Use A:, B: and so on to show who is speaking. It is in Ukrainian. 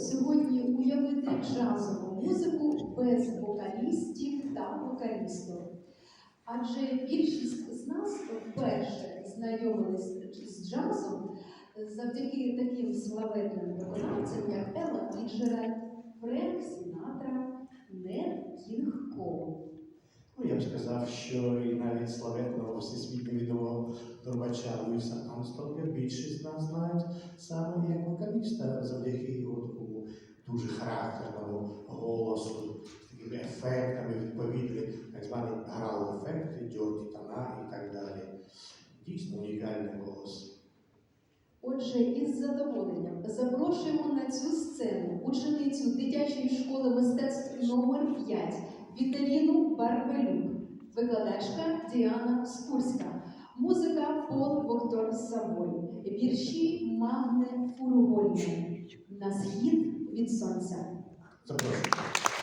A: сьогодні уявити джазову музику без вокалістів та вокалістів. Адже більшість з нас вперше знайомились з джазом завдяки таким славетним виконавцям, як Елла Фіджеральд, Френк Сінатра, Нет Кінг.
B: Ну, я б сказав, що і навіть славетного всесвітньо трубача Луїса Амстронга більшість з нас знають саме як вокаліста завдяки його такому дуже характерному голосу, з такими ефектами відповідні, так звані грал-ефекти, дьорті тона і так далі. Дійсно унікальний голос.
A: Отже, із задоволенням запрошуємо на цю сцену ученицю дитячої школи мистецтв номер 5 Віталіну Барбелюк, викладачка Діана Скурська, музика Пол Вохтор Савой, вірші Магне Фуругольне на схід від сонця.
B: Запрошую.